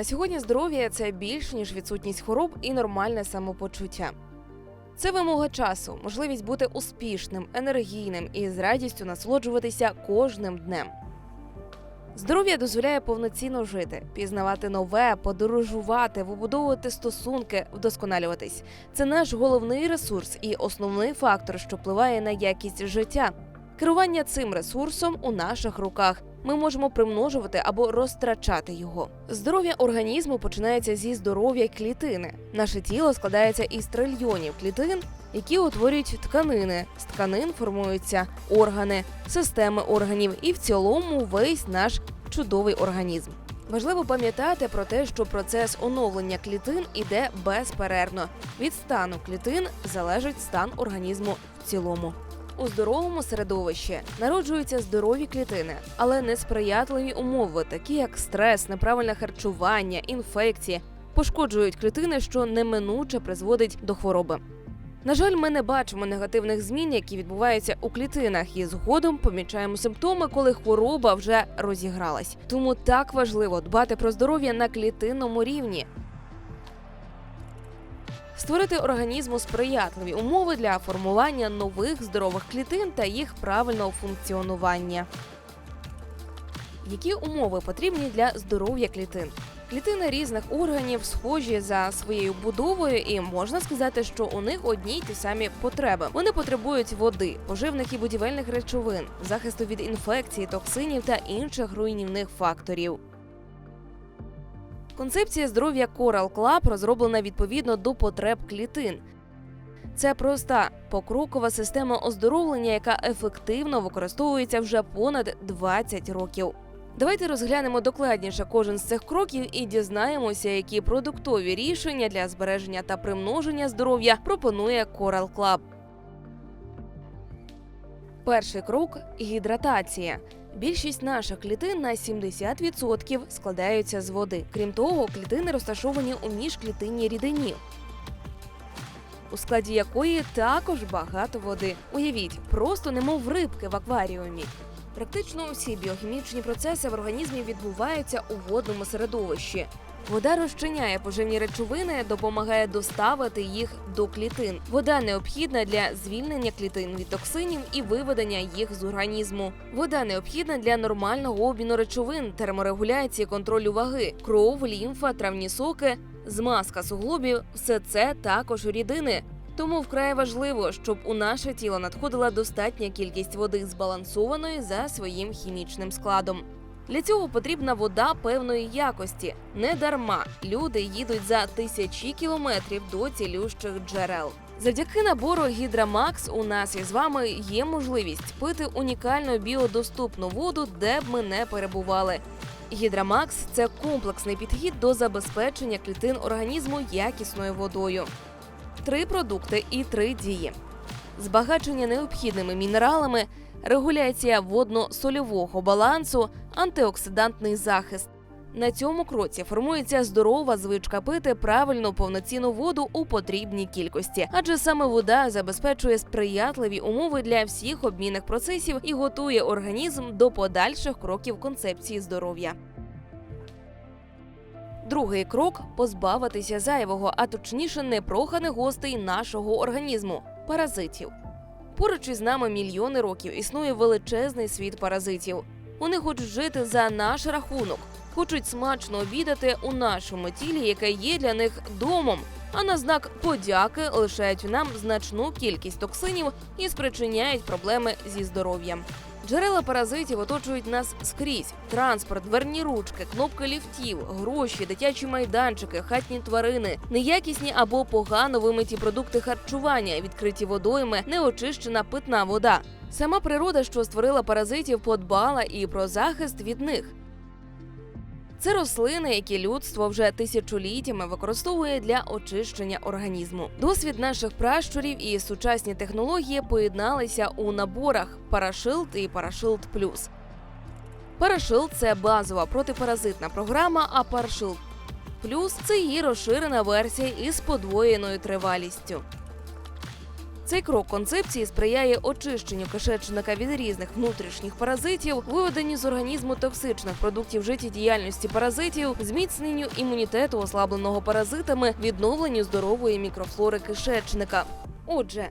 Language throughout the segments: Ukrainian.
На сьогодні здоров'я це більш ніж відсутність хвороб і нормальне самопочуття. Це вимога часу, можливість бути успішним, енергійним і з радістю насолоджуватися кожним днем. Здоров'я дозволяє повноцінно жити, пізнавати нове, подорожувати, вибудовувати стосунки, вдосконалюватись. Це наш головний ресурс і основний фактор, що впливає на якість життя. Керування цим ресурсом у наших руках. Ми можемо примножувати або розтрачати його. Здоров'я організму починається зі здоров'я клітини. Наше тіло складається із трильйонів клітин, які утворюють тканини. З тканин формуються органи, системи органів і в цілому весь наш чудовий організм. Важливо пам'ятати про те, що процес оновлення клітин іде безперервно. Від стану клітин залежить стан організму в цілому. У здоровому середовищі народжуються здорові клітини, але несприятливі умови, такі як стрес, неправильне харчування, інфекції, пошкоджують клітини, що неминуче призводить до хвороби. На жаль, ми не бачимо негативних змін, які відбуваються у клітинах, і згодом помічаємо симптоми, коли хвороба вже розігралась. Тому так важливо дбати про здоров'я на клітинному рівні. Створити організму сприятливі умови для формування нових здорових клітин та їх правильного функціонування. Які умови потрібні для здоров'я клітин? Клітини різних органів схожі за своєю будовою, і можна сказати, що у них одні й ті самі потреби. Вони потребують води, поживних і будівельних речовин, захисту від інфекцій, токсинів та інших руйнівних факторів. Концепція здоров'я Coral Club розроблена відповідно до потреб клітин. Це проста покрокова система оздоровлення, яка ефективно використовується вже понад 20 років. Давайте розглянемо докладніше кожен з цих кроків і дізнаємося, які продуктові рішення для збереження та примноження здоров'я пропонує Coral Club. Перший крок гідратація. Більшість наших клітин на 70% складаються з води. Крім того, клітини розташовані у міжклітинній рідині, у складі якої також багато води. Уявіть, просто немов рибки в акваріумі. Практично усі біохімічні процеси в організмі відбуваються у водному середовищі. Вода розчиняє поживні речовини, допомагає доставити їх до клітин. Вода необхідна для звільнення клітин від токсинів і виведення їх з організму. Вода необхідна для нормального обміну речовин, терморегуляції, контролю ваги, кров, лімфа, травні соки, змазка суглобів все це також рідини. Тому вкрай важливо, щоб у наше тіло надходила достатня кількість води збалансованої за своїм хімічним складом. Для цього потрібна вода певної якості. Не дарма люди їдуть за тисячі кілометрів до цілющих джерел. Завдяки набору Гідрамакс у нас із вами є можливість пити унікальну біодоступну воду, де б ми не перебували. Гідрамакс це комплексний підхід до забезпечення клітин організму якісною водою. Три продукти і три дії: збагачення необхідними мінералами, регуляція водно-сольового балансу, антиоксидантний захист. На цьому кроці формується здорова звичка пити правильну повноцінну воду у потрібній кількості, адже саме вода забезпечує сприятливі умови для всіх обмінних процесів і готує організм до подальших кроків концепції здоров'я. Другий крок позбавитися зайвого, а точніше непроханих гостей нашого організму паразитів. Поруч із нами мільйони років існує величезний світ паразитів. Вони хочуть жити за наш рахунок, хочуть смачно обідати у нашому тілі, яке є для них домом. А на знак подяки лишають нам значну кількість токсинів і спричиняють проблеми зі здоров'ям. Джерела паразитів оточують нас скрізь: транспорт, дверні ручки, кнопки ліфтів, гроші, дитячі майданчики, хатні тварини, неякісні або погано вимиті продукти харчування, відкриті водойми, неочищена питна вода. Сама природа, що створила паразитів, подбала і про захист від них. Це рослини, які людство вже тисячоліттями використовує для очищення організму. Досвід наших пращурів і сучасні технології поєдналися у наборах Парашилд і Парашилд Плюс. Парашилд це базова протипаразитна програма, а Парашилд Плюс це її розширена версія із подвоєною тривалістю. Цей крок концепції сприяє очищенню кишечника від різних внутрішніх паразитів, виведенню з організму токсичних продуктів життєдіяльності паразитів, зміцненню імунітету ослабленого паразитами, відновленню здорової мікрофлори кишечника. Отже,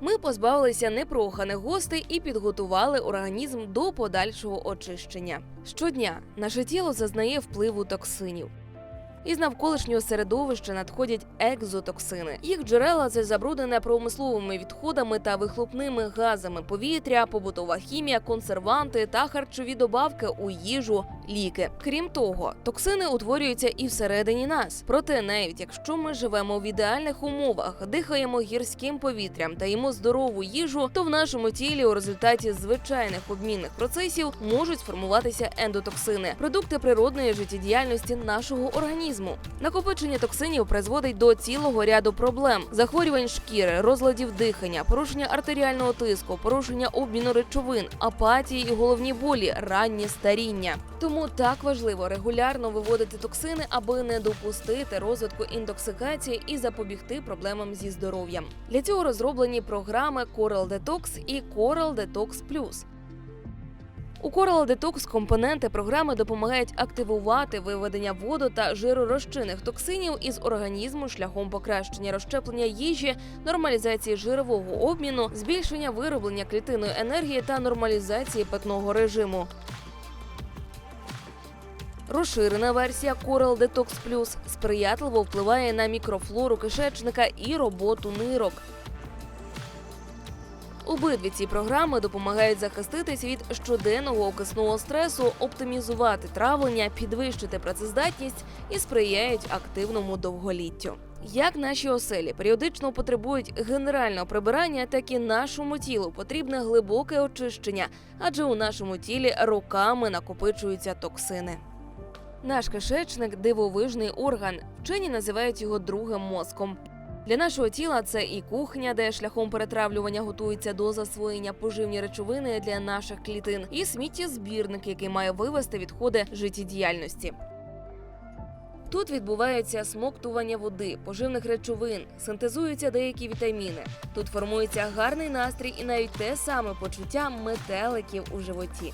ми позбавилися непроханих гостей і підготували організм до подальшого очищення. Щодня наше тіло зазнає впливу токсинів. Із навколишнього середовища надходять екзотоксини. Їх джерела це забруднене промисловими відходами та вихлопними газами повітря, побутова хімія, консерванти та харчові добавки у їжу, ліки. Крім того, токсини утворюються і всередині нас. Проте, навіть якщо ми живемо в ідеальних умовах, дихаємо гірським повітрям та їмо здорову їжу, то в нашому тілі у результаті звичайних обмінних процесів можуть сформуватися ендотоксини, продукти природної життєдіяльності нашого організму. Накопичення токсинів призводить до цілого ряду проблем: захворювань шкіри, розладів дихання, порушення артеріального тиску, порушення обміну речовин, апатії і головні болі, раннє старіння. Тому так важливо регулярно виводити токсини, аби не допустити розвитку інтоксикації і запобігти проблемам зі здоров'ям. Для цього розроблені програми Coral Detox і Coral Detox Plus. У Coral Detox компоненти програми допомагають активувати виведення воду та жиророзчинних токсинів із організму шляхом покращення розщеплення їжі, нормалізації жирового обміну, збільшення вироблення клітинної енергії та нормалізації питного режиму. Розширена версія Coral Detox Plus сприятливо впливає на мікрофлору кишечника і роботу нирок. Обидві ці програми допомагають захиститись від щоденного окисного стресу, оптимізувати травлення, підвищити працездатність і сприяють активному довголіттю. Як наші оселі періодично потребують генерального прибирання, так і нашому тілу потрібне глибоке очищення, адже у нашому тілі роками накопичуються токсини. Наш кишечник дивовижний орган. Вчені називають його другим мозком. Для нашого тіла це і кухня, де шляхом перетравлювання готується до засвоєння поживні речовини для наших клітин, і сміттєзбірник, який має вивести відходи життєдіяльності. Тут відбувається смоктування води, поживних речовин, синтезуються деякі вітаміни. Тут формується гарний настрій і навіть те саме почуття метеликів у животі.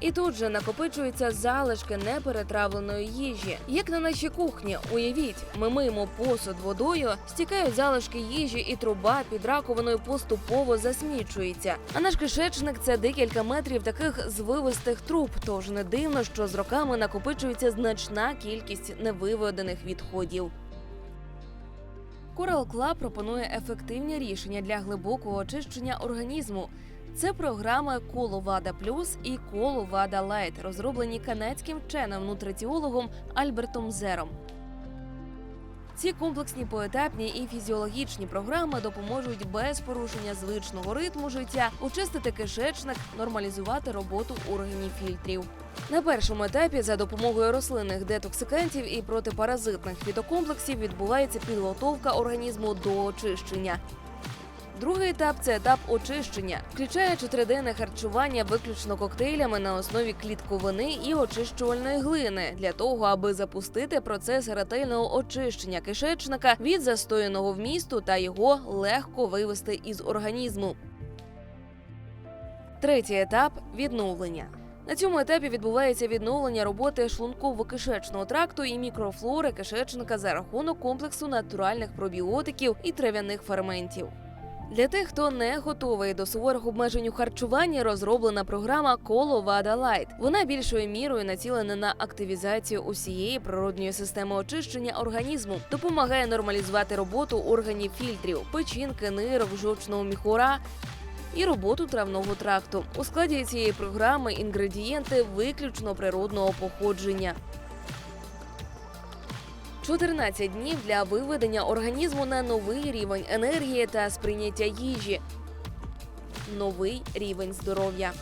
І тут же накопичуються залишки неперетравленої їжі. Як на нашій кухні, уявіть, ми миємо посуд водою, стікають залишки їжі, і труба під раковиною поступово засмічується. А наш кишечник це декілька метрів таких звивистих труб. Тож не дивно, що з роками накопичується значна кількість невиведених відходів. Coral Club пропонує ефективні рішення для глибокого очищення організму. Це програми Коло Вада Плюс і Коло Вада Лайт, розроблені канадським вченим нутриціологом Альбертом Зером. Ці комплексні поетапні і фізіологічні програми допоможуть без порушення звичного ритму життя очистити кишечник, нормалізувати роботу органів фільтрів. На першому етапі за допомогою рослинних детоксикантів і протипаразитних фітокомплексів відбувається підготовка організму до очищення. Другий етап це етап очищення, включає чотириденне харчування виключно коктейлями на основі клітковини і очищувальної глини для того, аби запустити процес ретельного очищення кишечника від застояного вмісту та його легко вивести із організму. Третій етап відновлення. На цьому етапі відбувається відновлення роботи шлунково-кишечного тракту і мікрофлори кишечника за рахунок комплексу натуральних пробіотиків і трав'яних ферментів. Для тих, хто не готовий до суворих обмежень у харчуванні, розроблена програма Коло Вада Лайт. Вона більшою мірою націлена на активізацію усієї природньої системи очищення організму, допомагає нормалізувати роботу органів фільтрів, печінки, нирок, жовчного міхура. І роботу травного тракту у складі цієї програми інгредієнти виключно природного походження. 14 днів для виведення організму на новий рівень енергії та сприйняття їжі. Новий рівень здоров'я.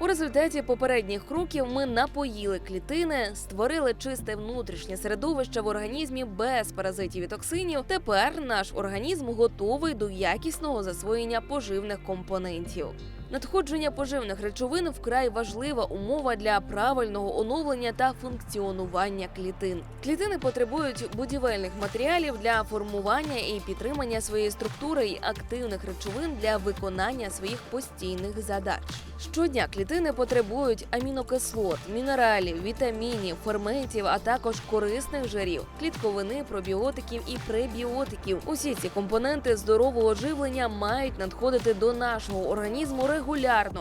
У результаті попередніх кроків ми напоїли клітини, створили чисте внутрішнє середовище в організмі без паразитів і токсинів. Тепер наш організм готовий до якісного засвоєння поживних компонентів. Надходження поживних речовин вкрай важлива умова для правильного оновлення та функціонування клітин. Клітини потребують будівельних матеріалів для формування і підтримання своєї структури і активних речовин для виконання своїх постійних задач. Щодня клітини потребують амінокислот, мінералів, вітамінів, ферментів, а також корисних жирів, клітковини, пробіотиків і пребіотиків. Усі ці компоненти здорового живлення мають надходити до нашого організму регулярно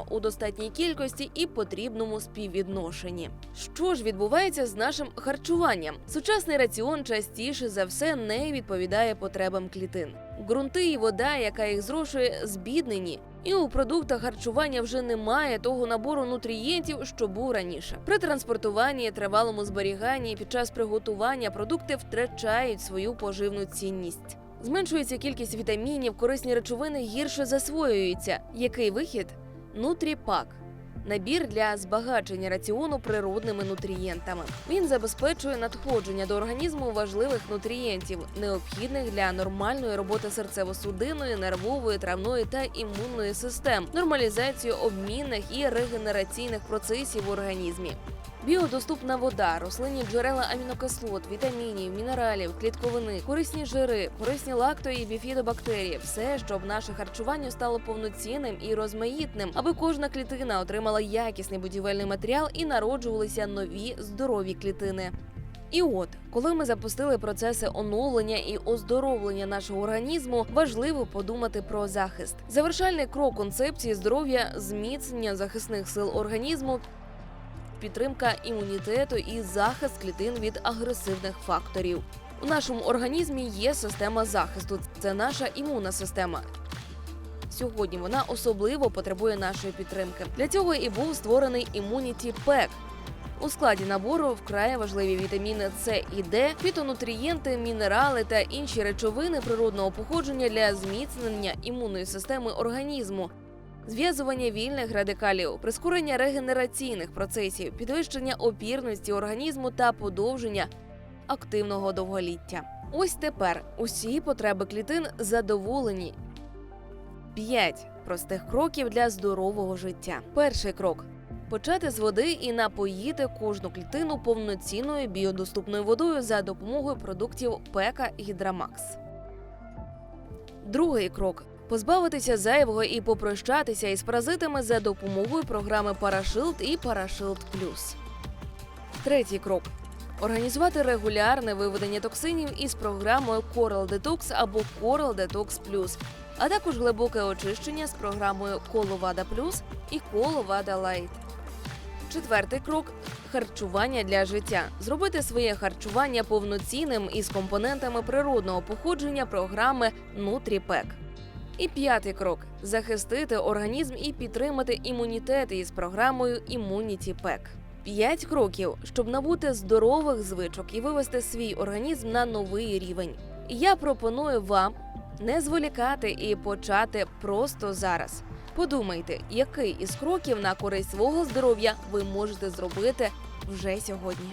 у достатній кількості і потрібному співвідношенні. Що ж відбувається з нашим харчуванням? Сучасний раціон частіше за все не відповідає потребам клітин. Ґрунти і вода, яка їх зрошує, збіднені. І у продуктах харчування вже немає того набору нутрієнтів, що був раніше. При транспортуванні, тривалому зберіганні під час приготування продукти втрачають свою поживну цінність. Зменшується кількість вітамінів, корисні речовини гірше засвоюються. Який вихід? Нутріпак. Набір для збагачення раціону природними нутрієнтами. Він забезпечує надходження до організму важливих нутрієнтів, необхідних для нормальної роботи серцево-судинної, нервової, травної та імунної систем, нормалізацію обмінних і регенераційних процесів в організмі. Біодоступна вода, рослинні джерела амінокислот, вітамінів, мінералів, клітковини, корисні жири, корисні лакто і біфідобактерії – все, щоб наше харчування стало повноцінним і розмаїтним, аби кожна клітина отримала якісний будівельний матеріал і народжувалися нові здорові клітини. І от, коли ми запустили процеси оновлення і оздоровлення нашого організму, важливо подумати про захист. Завершальний крок концепції здоров'я зміцнення захисних сил організму, підтримка імунітету і захист клітин від агресивних факторів. У нашому організмі є система захисту. Це наша імунна система. Сьогодні вона особливо потребує нашої підтримки. Для цього і був створений Immunity Pack. У складі набору вкрай важливі вітаміни С і Д, фітонутрієнти, мінерали та інші речовини природного походження для зміцнення імунної системи організму, зв'язування вільних радикалів, прискорення регенераційних процесів, підвищення опірності організму та подовження активного довголіття. Ось тепер усі потреби клітин задоволені. 5 простих кроків для здорового життя. Перший крок. Почати з води і напоїти кожну клітину повноцінною біодоступною водою за допомогою продуктів Пека Гідрамакс. Другий крок позбавитися зайвого і попрощатися із паразитами за допомогою програми Парашилд і Парашилд Плюс. Третій крок організувати регулярне виведення токсинів із програмою Coral Detox або Coral Detox Plus, а також глибоке очищення з програмою Коловада Плюс і Коловада Лайт. Четвертий крок харчування для життя. Зробити своє харчування повноцінним із компонентами природного походження програми NutriPack. І п'ятий крок захистити організм і підтримати імунітет із програмою Immunity Pack. П'ять кроків, щоб набути здорових звичок і вивести свій організм на новий рівень. Я пропоную вам не зволікати і почати просто зараз. Подумайте, який із кроків на користь свого здоров'я ви можете зробити вже сьогодні.